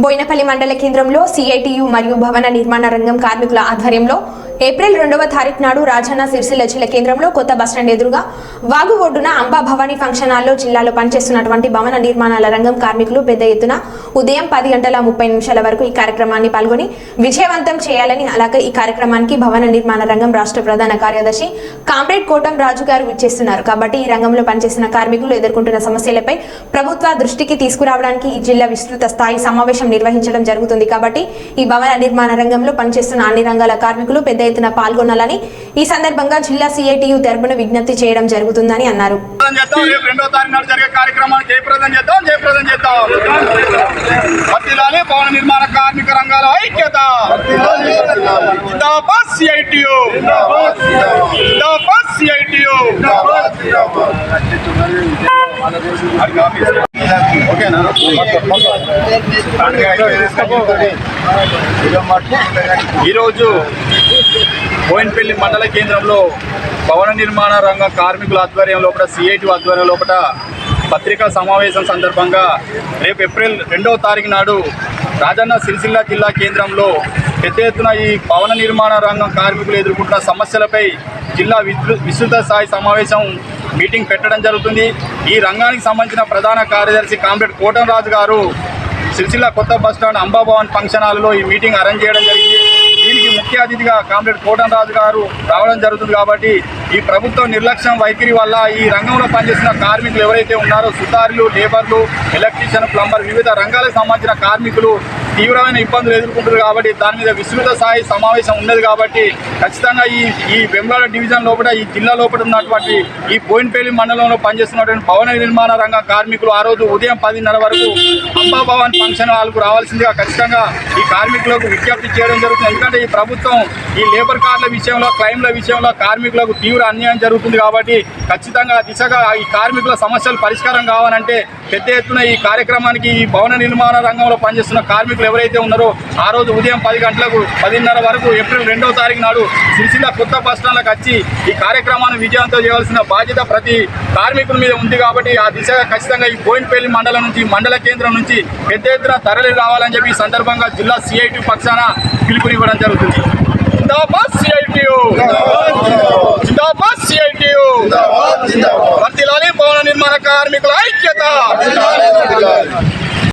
బోయినపల్లి మండల కేంద్రంలో సిఐటియు మరియు భవన నిర్మాణ రంగం కార్మికుల ఆధ్వర్యంలో ఏప్రిల్ రెండవ తారీఖు నాడు రాజన్న సిరిసిల్ల జిల్లా కేంద్రంలో కొత్త బస్టాండ్ ఎదురుగా వాగు ఒడ్డున అంబా భవానీ ఫంక్షన్ హాల్లో జిల్లాలో పనిచేస్తున్నటువంటి భవన నిర్మాణాల రంగం కార్మికులు పెద్ద ఎత్తున ఉదయం పది గంటల ముప్పై నిమిషాల వరకు ఈ కార్యక్రమాన్ని పాల్గొని విజయవంతం చేయాలని అలాగే ఈ కార్యక్రమానికి భవన నిర్మాణ రంగం రాష్ట్ర ప్రధాన కార్యదర్శి కామ్రేడ్ కోటం రాజు గారు విచ్చేస్తున్నారు. కాబట్టి ఈ రంగంలో పనిచేస్తున్న కార్మికులు ఎదుర్కొంటున్న సమస్యలపై ప్రభుత్వ దృష్టికి తీసుకురావడానికి ఈ జిల్లా విస్తృత స్థాయి సమావేశం నిర్వహించడం జరుగుతుంది. కాబట్టి ఈ భవన నిర్మాణ రంగంలో పనిచేస్తున్న అన్ని రంగాల కార్మికులు పెద్ద ఎత్తున పాల్గొనాలని ఈ సందర్భంగా జిల్లా సిఐటియు తరపున విజ్ఞప్తి చేయడం జరుగుతుందని అన్నారు. భవన నిర్మాణ కార్మిక రంగాల ఐక్యత. జిందాబాద్ సిఐటియు జిందాబాద్ సిఐటియు ఓకేనా? ఈరోజు బోయిన్పల్లి మండల కేంద్రంలో భవన నిర్మాణ రంగ కార్మికుల ఆధ్వర్యం లోపల సిఐటి ఆధ్వర్యం లోపల పత్రికా సమావేశం సందర్భంగా రేపు ఏప్రిల్ రెండవ తారీఖు నాడు రాజన్న సిరిసిల్ల జిల్లా కేంద్రంలో పెద్ద ఎత్తున ఈ భవన నిర్మాణ రంగం కార్మికులు ఎదుర్కొంటున్న సమస్యలపై జిల్లా విస్తృత స్థాయి సమావేశం మీటింగ్ పెట్టడం జరుగుతుంది. ఈ రంగానికి సంబంధించిన ప్రధాన కార్యదర్శి కామ్రేడ్ కోటంరాజు గారు సిరిసిల్ల కొత్త బస్ స్టాండ్ అంబాభవన్ ఫంక్షన్ హాల్లో ఈ మీటింగ్ అరేంజ్ చేయడం జరిగింది. ముఖ్య అతిథిగా కామ్రేడ్ కోటన్ రాజు గారు రావడం జరుగుతుంది కాబట్టి ఈ ప్రభుత్వం నిర్లక్ష్యం వైఖరి వల్ల ఈ రంగంలో పనిచేసిన కార్మికులు ఎవరైతే ఉన్నారో సుతారులు లేబర్లు ఎలక్ట్రీషియన్ ప్లంబర్ వివిధ రంగాలకు సంబంధించిన కార్మికులు తీవ్రమైన ఇబ్బందులు ఎదుర్కొంటారు కాబట్టి దాని మీద విస్తృత స్థాయి సమావేశం ఉన్నది కాబట్టి ఖచ్చితంగా ఈ ఈ వెమ్లాడ డివిజన్ లోపల ఈ జిల్లా లోపల ఉన్నటువంటి ఈ బోయినపల్లి మండలంలో పనిచేస్తున్నటువంటి భవన నిర్మాణ రంగ కార్మికులు ఆ రోజు ఉదయం పదిన్నర వరకు అంబా భవన్ ఫంక్షన్ హాల్కు రావాల్సిందిగా ఖచ్చితంగా ఈ కార్మికులకు విజ్ఞప్తి చేయడం జరుగుతుంది. ఎందుకంటే ఈ ప్రభుత్వం ఈ లేబర్ కార్డుల విషయంలో క్లైమ్ల విషయంలో కార్మికులకు తీవ్ర అన్యాయం జరుగుతుంది కాబట్టి ఖచ్చితంగా దిశగా ఈ కార్మికుల సమస్యలు పరిష్కారం కావాలంటే పెద్ద ఎత్తున ఈ కార్యక్రమానికి ఈ భవన నిర్మాణ రంగంలో పనిచేస్తున్న కార్మికులు ఎవరైతే ఉన్నారో ఆ రోజు ఉదయం పది గంటలకు పదిన్నర వరకు ఏప్రిల్ రెండవ తారీఖు నాడు సిరిసిల్ల కొత్త బస్ స్టాండ్లకు వచ్చి ఈ కార్యక్రమాన్ని విజయవంతం చేయవలసిన బాధ్యత ప్రతి కార్మికుల మీద ఉంది కాబట్టి ఆ దిశగా ఖచ్చితంగా ఈ బోయినపల్లి మండలం నుంచి మండల కేంద్రం నుంచి పెద్ద ఎత్తున తరలి రావాలని చెప్పి ఈ సందర్భంగా జిల్లా సిఐటి పక్షాన పిలుపునివ్వడం జరుగుతుంది. వర్తిలాలి భవన నిర్మాణ కార్మికుల ఐక్యత!